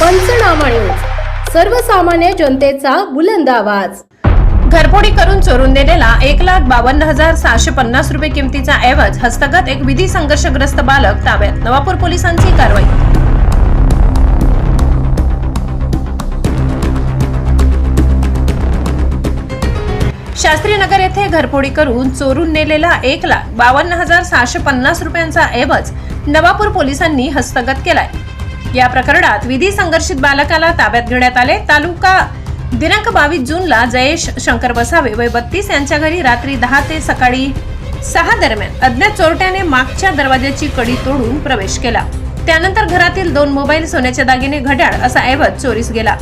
पंचनामा न्यूज. सर्वसामान्य जनतेचा बुलंद आवाज. घरफोडी करून चोरून दिलेला एक लाख बावन्न हजार सहाशे पन्नास रुपये किमतीचा ऐवज हस्तगत एक विधी संघर्षग्रस्त बालक ताब्यात. नवापूर पोलिसांची कारवाई. शास्त्रीनगर येथे घरफोडी करून चोरून नेलेला एक लाख बावन्न हजार सहाशे पन्नास रुपयांचा ऐवज नवापूर पोलिसांनी हस्तगत केलाय. या प्रकरणात विधी संघर्षित बालकाला ताब्यात घेण्यात आले. तालुका दिनांक बावीस जूनला जयेश शंकर बसावे वय बत्तीस यांच्या घरी रात्री दहा ते सकाळी सहा दरम्यान अज्ञात चोरट्याने मागच्या दरवाजाची कडी तोडून प्रवेश केला. त्यानंतर घरातील दोन मोबाईल सोन्याचे दागिने घड्याळ असा ऐवज चोरीस गेला.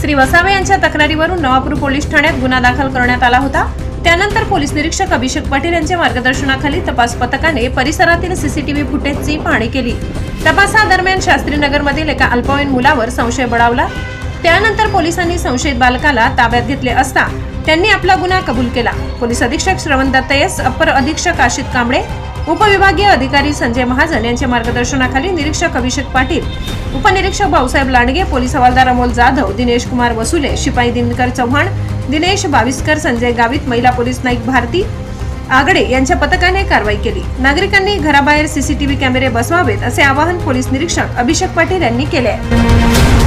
श्री वसावे यांच्या तक्रारीवरून नवापूर पोलीस ठाण्यात गुन्हा दाखल करण्यात आला होता. त्यानंतर पोलीस निरीक्षक अभिषेक पाटील यांच्या मार्गदर्शनाखाली तपास पथकाने परिसरातील सीसीटीव्ही फुटेजची पाहणी केली. तपासादरम्यान शास्त्रीनगरमधील एका अल्पवयीन मुलावर संशय बळावला. त्यानंतर पोलिसांनी संशयित बालकाला ताब्यात घेतले असता त्यांनी आपला गुन्हा कबूल केला. पोलीस अधीक्षक श्रवण दत्तयस अपर अधीक्षक आशित कांबळे उपविभागीय अधिकारी संजय महाजन यांच्या मार्गदर्शनाखाली निरीक्षक अभिषेक पाटील उपनिरीक्षक भाऊसाहेब लांडगे पोलीस हवालदार अमोल जाधव दिनेश कुमार वसुले शिपाई दिनकर चव्हाण दिनेश बाविस्कर संजय गावित महिला पोलीस नाईक भारती आगडे यांच्या पथकाने कारवाई केली. नागरिकांनी घराबाहेर सीसीटीव्ही कॅमेरे बसवावेत असे आवाहन पोलीस निरीक्षक अभिषेक पाटील यांनी केले आहे.